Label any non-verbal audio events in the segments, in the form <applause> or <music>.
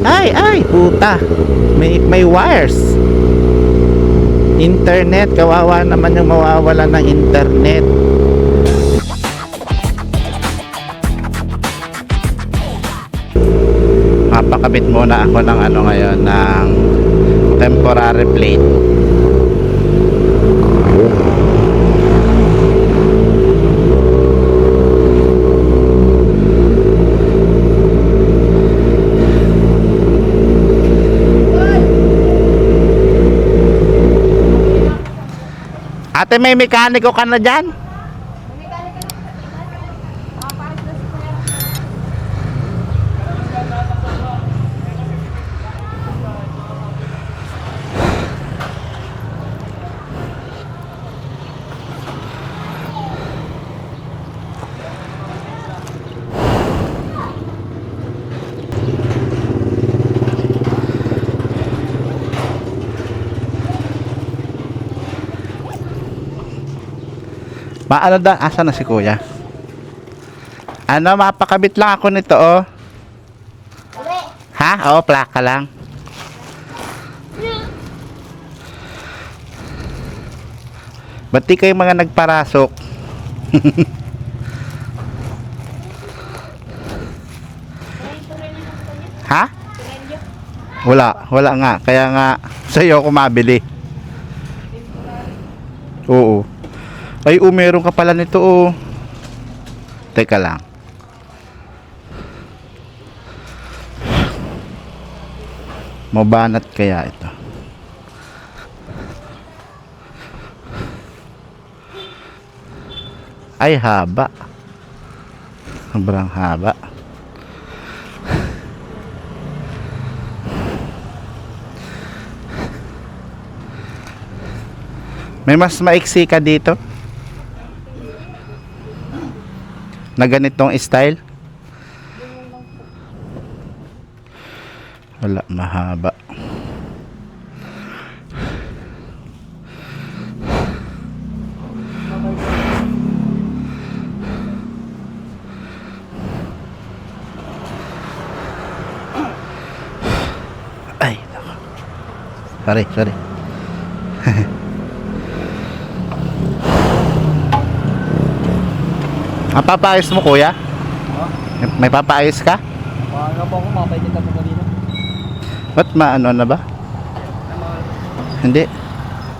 Ay, ay, puta. May, may wires. Internet, kawawa naman yung mawawala ng internet. Mapakabit muna ako ng ano ngayon, ng temporary plate. Ate, may mekaniko ka na dyan? Maano da? Asa na si kuya? Ano, mapakabit lang ako nito, oh. Ha? Oo, plaka lang. Ba't kayo mga nagparasok? <laughs> ha? Wala, wala nga. Kaya nga, sa'yo ako mabili. Oo. Ay, oh, meron ka pala nito, oh. Teka lang. Mabanat kaya ito? Ay, haba. Sobrang haba. May mas maiksi ka dito? Na ganitong style? Wala, mahaba. Ay. Sorry, sorry. <laughs> Ang papaayos mo kuya? May papaayos ka? Maaga po ako, mapaitin na po kanina. Ba't maano na ba? Hindi.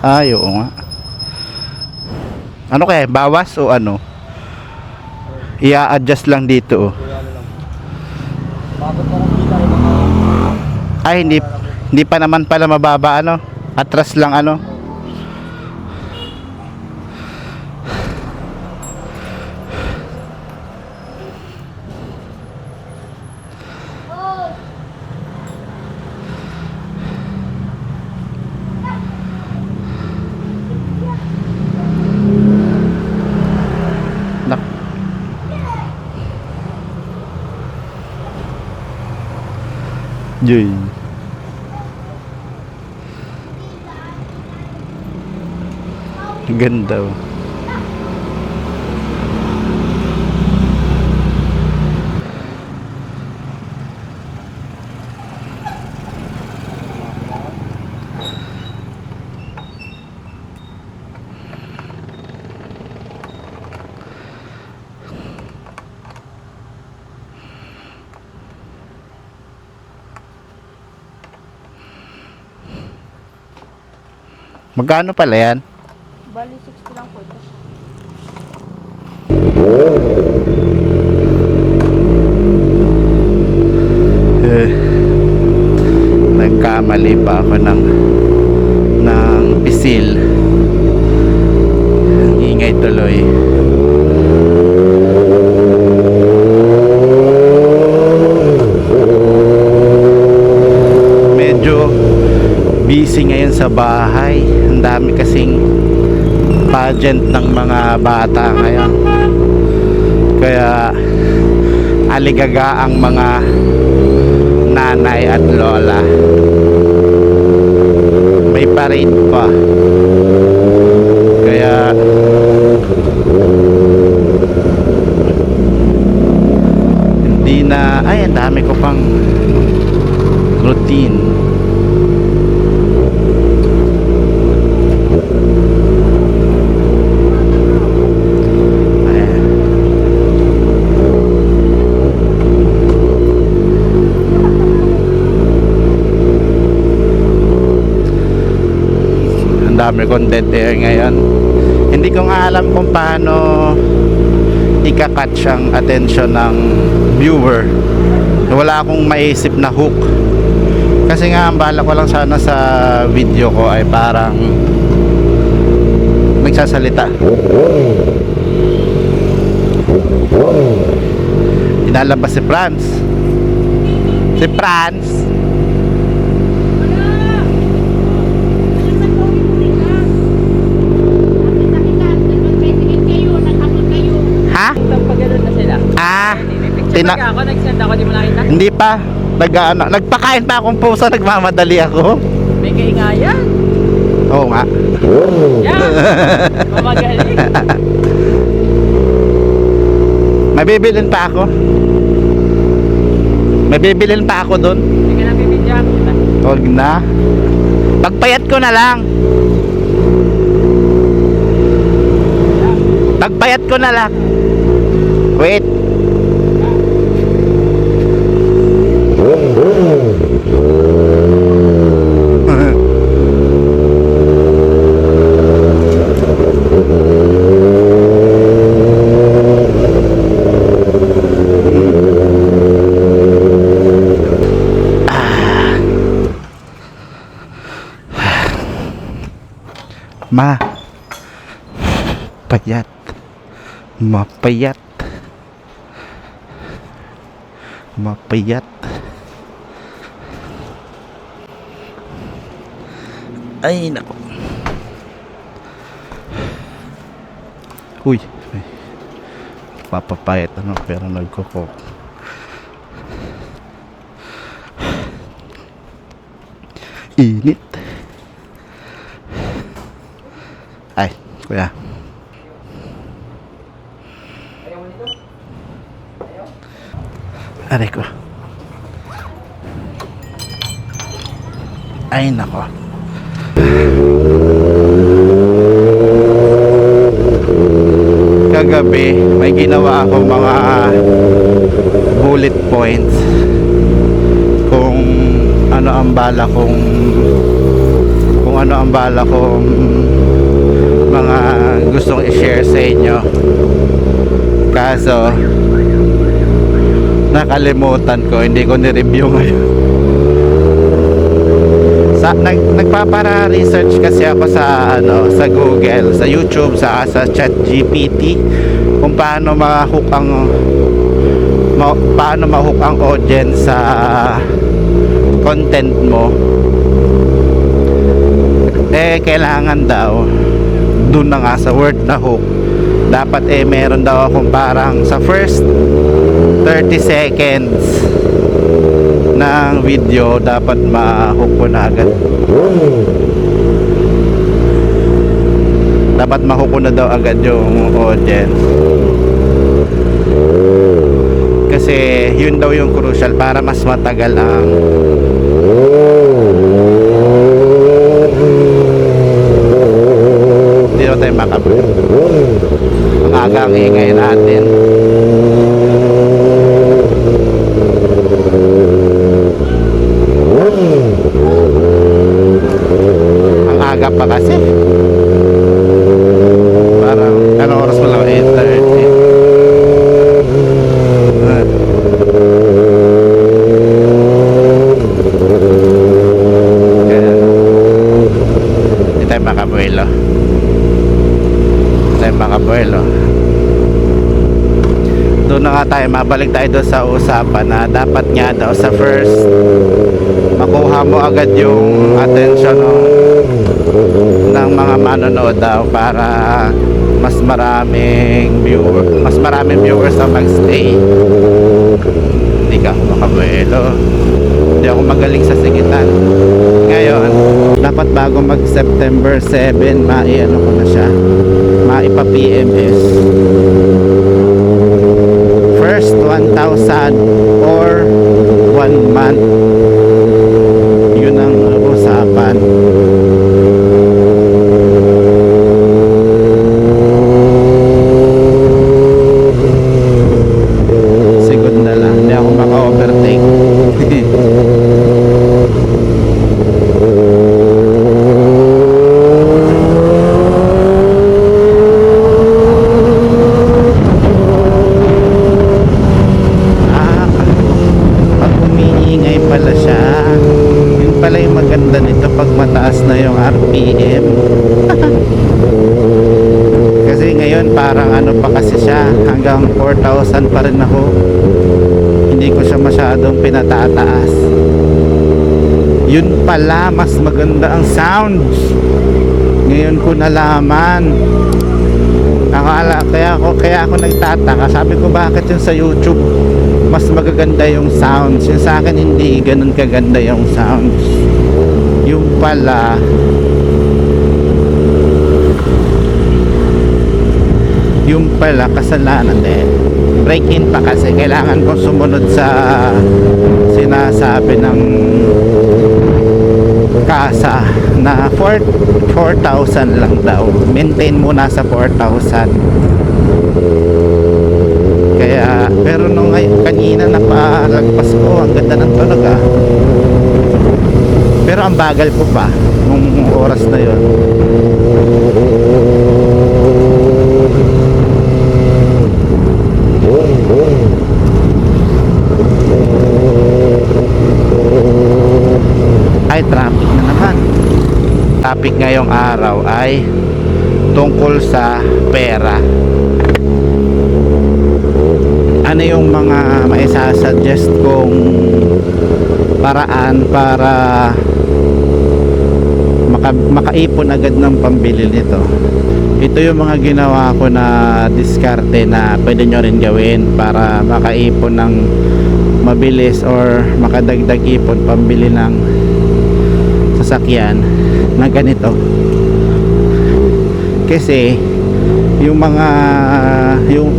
Ay, oo nga. Ano kaya? Bawas o ano? Ia-adjust lang dito oh. Ano. Ay, hindi, hindi pa naman pala mababa ano? Atras lang ano? Yay. Ganda oh. Magkano pala yan? Bali, 60 lang po ito. Eh, nagkamali pa ako ng ng pisil ingay tuloy busy ngayon sa bahay ang dami kasing pageant ng mga bata ngayon. Kaya aligaga ang mga nanay at lola. May parade pa. Kaya hindi na ay dami ko pang routine. Ayan. Ang dami kong dead air ngayon. Hindi ko nga alam kung paano ika-catch ang attention ng viewer. Wala akong maisip na hook. Kasi nga ang bala ko lang sana sa video ko ay parang nagsasalita. Inalabas si Franz. Si Franz. Ha? Pag ganun na sila. Ah, Picture Tina- ako, nag-send ako, di mo nakita? hindi pa. Nag, ano, nagpakain pa akong pusa, nagmamadali ako. May kaingayan. Oo nga. Yan. Mamagaling. <laughs> May bibilin pa ako. May bibilin pa ako doon. Hindi ka na bibidyan. Huwag na. Pagpayat ko na lang. Pagpayat ko na lang. Wait. Ma. Payat. Mapayat. Mapayat. Ay, nako. Uy. Ay. Papapayat ano pero nagkoko. Init. Ay, kuya. Aray ko. Ay, nako. Kagabi, may ginawa ako mga bullet points. Kung ano ang bala kong kung ano ang bala kong mga gustong i-share sa inyo. Kaso nakalimutan ko hindi ko ni-review ngayon sa nag, nagpapara research kasi ako sa ano sa Google sa YouTube sa sa ChatGPT kung paano ma-hook ang ma, paano ma-hook ang audience sa content mo. Eh kailangan daw dun na nga sa word na hook dapat eh meron daw akong parang sa first 30 seconds ng video dapat ma-hook ko na agad. Dapat ma-hook ko na daw agad yung audience. Kasi yun daw yung crucial para mas matagal ang hindi daw tayo makapag ang aga ang ingay natin ang aga pa kasi. Parang ano oras mo lang 8.30 Kaya, hindi tayo makabuelo. Tayo makabuelo. Doon na nga tayo mabalik tayo doon sa usapan na dapat nga daw sa first makuha mo agad yung attention ng, ng mga manonood daw para mas maraming viewer mas maraming viewers na magstay. Hindi ka ako makabuelo. Hindi ako magaling sa sigitan ngayon dapat bago mag September 7 maiano ko na siya maipa PMS first 1,000 or 1 month overtake. Ah, pag umiingay pala siya. Yun pala yung maganda nito pag mataas na yung RPM. kasi ngayon parang ano pa kasi <laughs> siya hanggang 4,000 pa rin ako. Hindi ko siya masyadong pinatataas. Yun pala mas maganda ang sounds. Ngayon ko nalaman. Akala, kaya ako, kaya ako nagtataka. Sabi ko bakit yung sa YouTube mas magaganda yung sounds. Yung sa akin hindi ganun kaganda yung sounds. Yung pala yung pala kasalanan din. Break in pa kasi kailangan ko sumunod sa sinasabi ng kasa na 4 4,000 lang daw. Maintain muna sa 4,000. Kaya, pero nung kanina napalagpas ko, ang ganda ng tunog ah. Pero ang bagal ko pa nung oras na yon. Ay, traffic na naman. Topic ngayong araw ay tungkol sa pera. Ano yung mga maisasuggest kong paraan para maka, makaipon agad ng pambili nito? Ito yung mga ginawa ko na diskarte na pwede nyo rin gawin para makaipon ng mabilis or makadagdag ipon pambili ng sasakyan na ganito. Kasi yung mga yung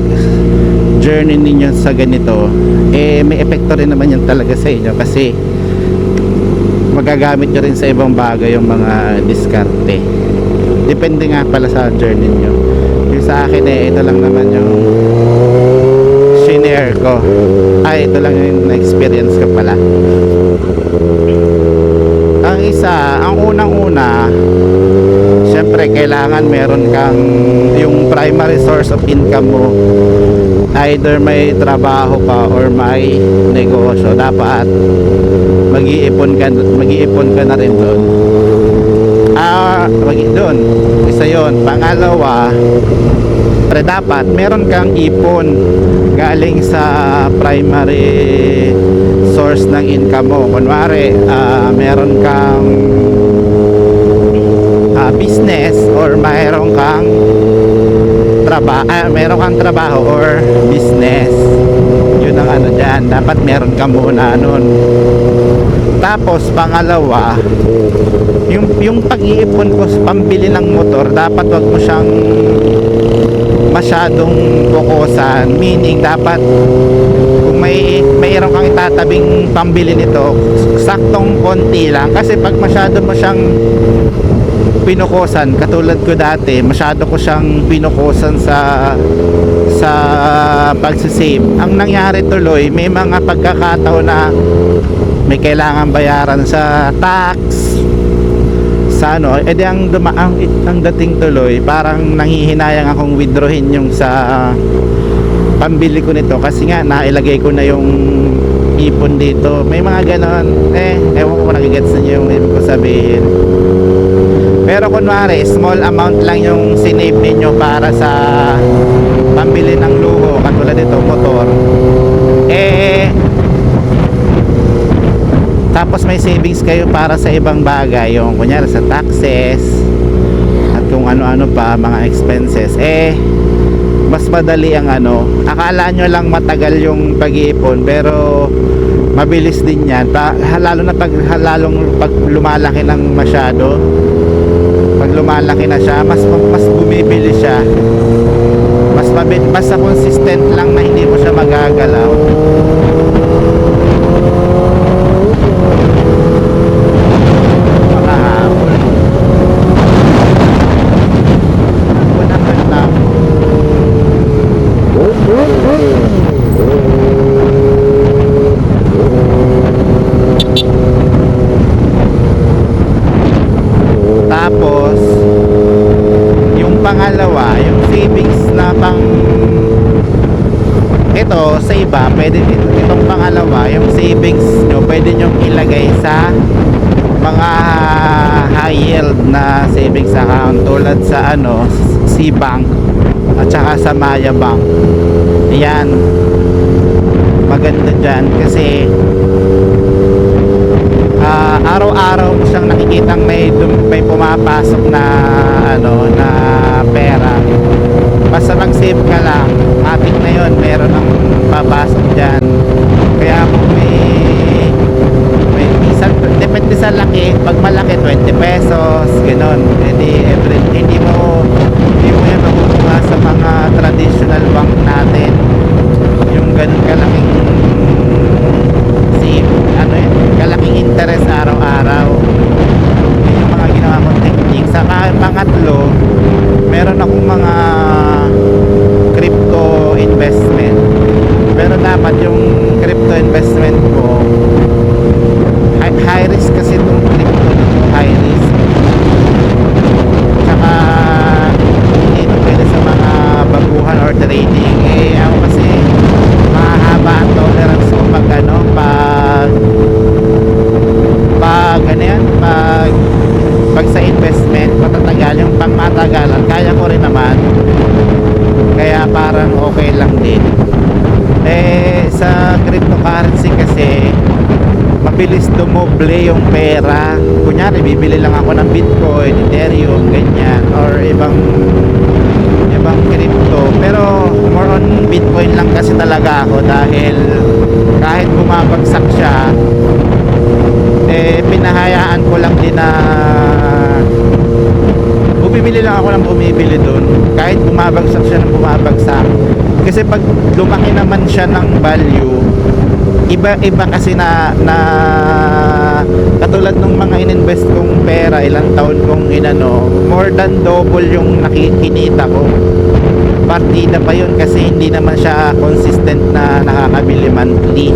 journey ninyo sa ganito eh may epekto rin naman yan talaga sa inyo kasi magagamit nyo rin sa ibang bagay yung mga diskarte. Depende nga pala sa journey nyo. Yung sa akin eh ito lang naman yung shinare ko. Ay ito lang yung na-experience ko pala isa ang unang una syempre kailangan meron kang yung primary source of income mo. Either may trabaho ka or may negosyo. Dapat mag-iipon ka mag-iipon ka na rin doon. Ah mag doon. Isa yon pangalawa pre dapat meron kang ipon galing sa primary source ng income mo. Kunwari ah, meron kang ah, business or mayroon kang trabaho ah, meron kang trabaho or business. Yun ang ano dyan. Dapat meron ka muna nun. Tapos pangalawa yung, yung pag-iipon ko sa pambili ng motor dapat wag mo siyang masyadong fokusan meaning dapat may mayroon kang itatabing pambili nito. Saktong konti lang. Kasi pag masyado mo siyang pinukusan katulad ko dati masyado ko siyang pinukusan sa sa pagsisave ang nangyari tuloy may mga pagkakataon na may kailangan bayaran sa tax sa ano. Edi ang dumaang ang dating tuloy parang nanghihinayang akong withdrawin yung sa pambili ko nito kasi nga nailagay ko na yung ipon dito may mga ganon eh ewan ko kung nagigets na yung ibig ko sabihin pero kunwari, small amount lang yung sinave ninyo para sa pambili ng luho, katulad nito motor. Eh, tapos may savings kayo para sa ibang bagay, yung kunyari sa taxes, at kung ano-ano pa, mga expenses. Eh, mas madali ang ano, akala nyo lang matagal yung pag-iipon, pero mabilis din yan. Pa, lalo na pag, lalong pag lumalaki ng masyado, pag lumalaki na siya mas mas bumibili siya. Mas mabit basta consistent lang na hindi mo siya magagalaw makahabol ako naman lang yung savings nyo pwede nyo ilagay sa mga high yield na savings account tulad sa ano C-Bank at saka sa Maya Bank. Yan maganda dyan kasi ah, araw-araw mo siyang nakikitang may, may pumapasok na ano na pera. Basta mag-save ka lang. Ating na yun. Meron ng papasok dyan kaya kung may may minsan depende sa laki pag malaki 20 pesos ganun. Hindi every hindi mo hindi mo yan makukuha sa mga traditional bank natin. Yung ganun kalaking save ano yun kalaking interest araw-araw. Yun yung mga ginawa kong technique. Sa pangatlo meron akong mga crypto investment. Pero dapat yung crypto investment ko aires que se dumoble yung pera. Kunyari bibili lang ako ng bitcoin ethereum ganyan or ibang ibang crypto. Pero more on bitcoin lang kasi talaga ako dahil kahit bumabagsak siya eh pinahayaan ko lang din na bumibili lang ako ng bumibili dun. Kahit bumabagsak siya ng bumabagsak. Kasi pag lumaki naman siya ng value iba iba kasi na na katulad ng mga ininvest kong pera ilang taon kong inano more than double yung nakikinita ko. Partida pa yun kasi hindi naman siya consistent na nakakabili monthly.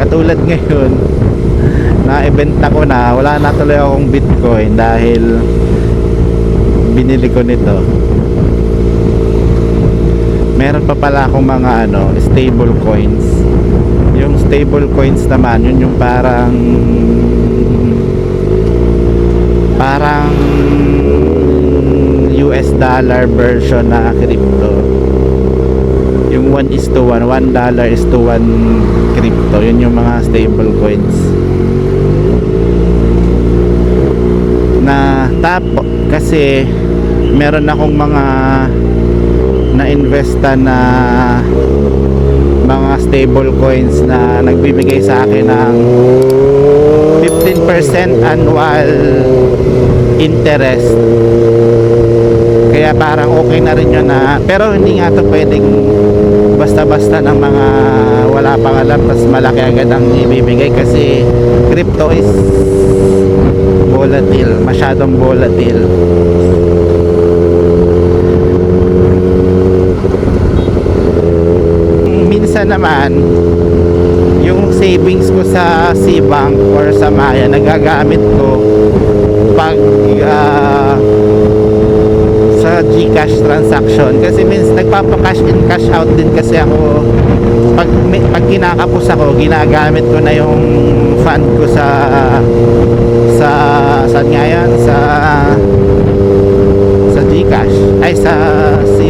Katulad <laughs> ngayon na ibenta ko na wala na tuloy akong bitcoin dahil binili ko nito. Meron pa pala akong mga ano stable coins yung stable coins naman yun yung parang parang US dollar version na crypto. Yung 1 is to 1 1 dollar is to 1 crypto. Yun yung mga stable coins. Na tapo kasi meron akong mga na-investa na mga stable coins na nagbibigay sa akin ng 15% annual interest. Kaya parang okay na rin yun na pero hindi nga to pwedeng basta-basta ng mga wala pang alam mas malaki agad ang ibibigay kasi crypto is volatile masyadong volatile naman yung savings ko sa C-Bank or sa Maya nagagamit ko pag ah, sa GCash transaction. Kasi means nagpapa-cash in cash out din kasi ako. Pag, pag kinakapos ako ginagamit ko na yung fund ko sa sa saan nga yan? Sa sa GCash. Ay sa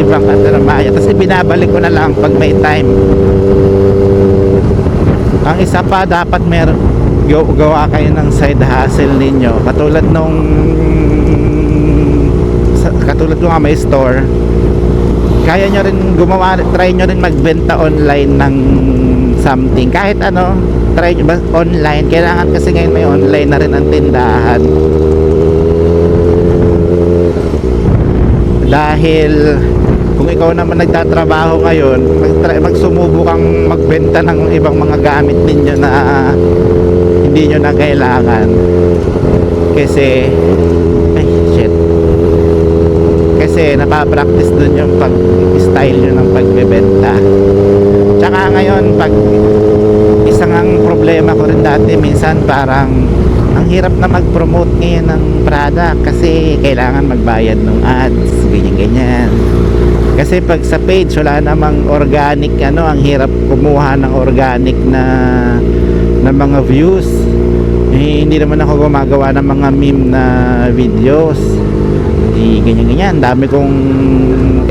Cbank at Maya. Tapos binabalik ko na lang pag may time ang isa pa dapat meron gaw- gawa kayo ng side hustle ninyo. Katulad nung katulad nga may store kaya nyo rin gumawa try nyo rin magbenta online ng something. Kahit ano try nyo online? Kailangan kasi ngayon may online na rin ang tindahan. Dahil kung ikaw naman nagtatrabaho ngayon mag magsumubo kang magbenta ng ibang mga gamit ninyo na hindi nyo na kailangan. Kasi ay shit. Kasi napapractice dun yung pag style nyo ng pagbebenta. Tsaka ngayon pag problema ko rin dati minsan parang ang hirap na mag-promote ngayon ng product kasi kailangan magbayad ng ads ganyan ganyan Kasi pag sa page wala namang organic ano, ang hirap kumuha ng organic na na mga views. Eh, hindi naman ako gumagawa ng mga meme na videos. Di ganyan ganyan, dami kong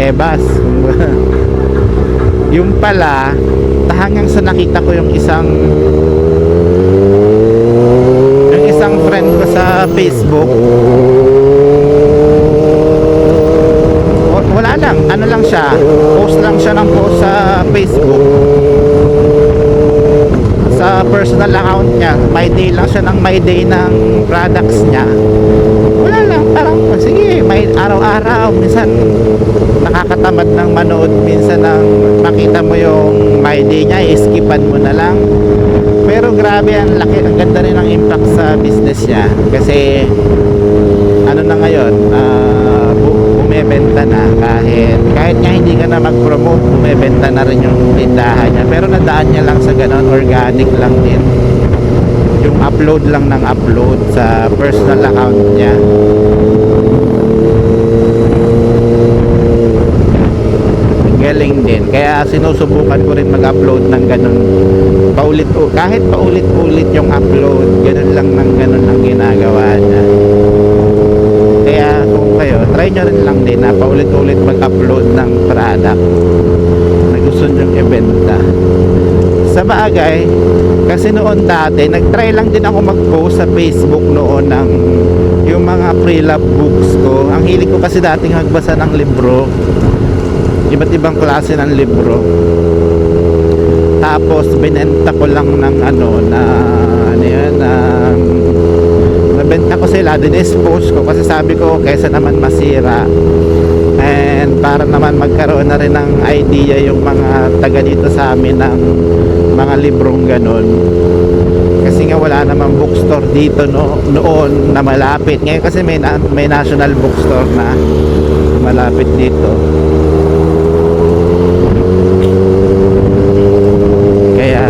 ebas. <laughs> yung pala, hanggang sa nakita ko yung isang yung isang friend ko sa Facebook. Wa- wala lang, ano lang siya? Post lang siya ng post sa Facebook. Sa personal account niya. My day lang siya ng my day ng products niya. Wala lang, parang oh, sige may araw-araw, minsan nakakatamad ng manood. Minsan ng makita mo yung my day niya iskipan mo na lang pero grabe ang laki ang ganda rin ng impact sa business niya. Kasi ano na ngayon bu- bumebenta na kahit kahit nga hindi ka na mag-promote bumebenta na rin yung tindahan niya. Pero nadaan niya lang sa ganon organic lang din. Yung upload lang ng upload sa personal account niya. Galing din. Kaya sinusubukan ko rin mag-upload ng ganun paulit kahit paulit-ulit yung upload ganun lang ng ganun ang ginagawa niya. Kaya kung kayo try nyo rin lang din na paulit-ulit mag-upload ng product na gusto nyong ibenta. Sa bagay kasi noon dati nag-try lang din ako mag-post sa Facebook noon ng yung mga pre-love books ko. Ang hilig ko kasi dating magbasa ng libro. Iba't ibang klase ng libro tapos binenta ko lang ng ano na ano yan ng nabenta ko sila din-expose ko. Kasi sabi ko kaysa naman masira and para naman magkaroon na rin ng idea yung mga taga dito sa amin ng mga librong ganon kasi nga wala namang bookstore dito no, noon na malapit. Ngayon kasi may, na, may national bookstore na malapit dito kaya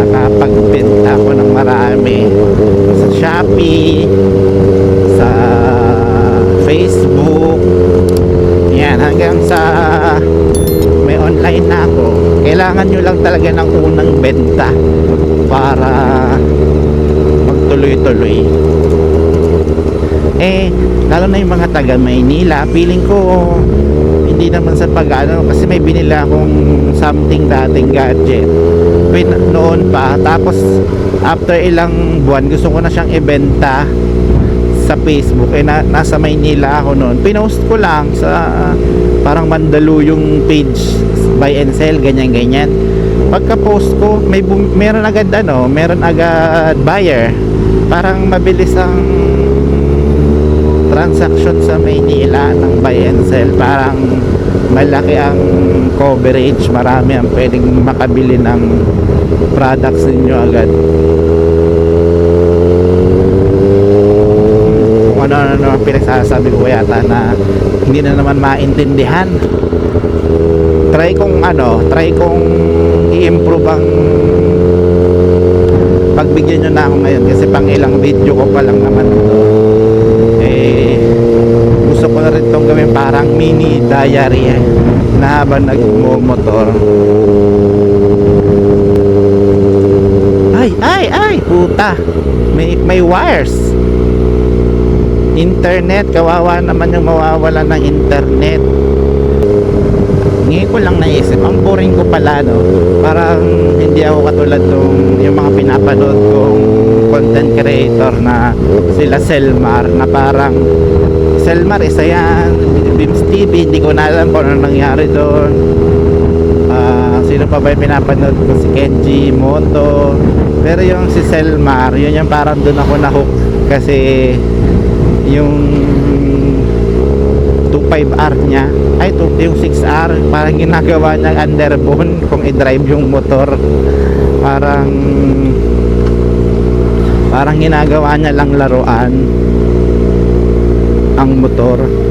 nakapagbenta ako ng marami sa Shopee sa Facebook. Yan hanggang sa may online na ako. Kailangan nyo lang talaga ng unang benta para magtuloy-tuloy. Eh lalo na yung mga taga Maynila feeling ko hindi naman sa pag-ano kasi may binila akong something dating gadget. Noon pa tapos after ilang buwan gusto ko na siyang ibenta sa Facebook. Eh na, nasa Maynila ako noon. Pinost ko lang sa parang Mandaluyong page buy and sell ganyan ganyan. Pagka post ko may meron agad ano meron agad buyer. Parang mabilis ang transaction sa Maynila ng buy and sell. Parang malaki ang coverage marami ang pwedeng makabili ng products ninyo agad. Kung ano ano ang pinagsasabi ko yata na hindi na naman maintindihan. Try kong ano try kong i-improve ang pagbigyan nyo na ako ngayon kasi pang ilang video ko pa lang naman. ito na rin itong gawin parang mini diary eh, na habang nagmumotor ay ay ay! Puta! May, may wires. Internet kawawa naman yung mawawala ng internet. Ngayon ko lang naisip ang boring ko pala no? Parang hindi ako katulad nung yung mga pinapanood kong content creator na sila Selmar na parang Selmar isa yan. Beams TV hindi ko na alam kung ano nangyari doon. Ah, sino pa ba yung pinapanood ko? Si Kenji Moto. Pero yung si Selmar yun yung parang doon ako na-hook kasi yung 25R niya ay to, yung 6R parang ginagawa niyang underbone kung i-drive yung motor. Parang parang ginagawa niya lang laruan ang motor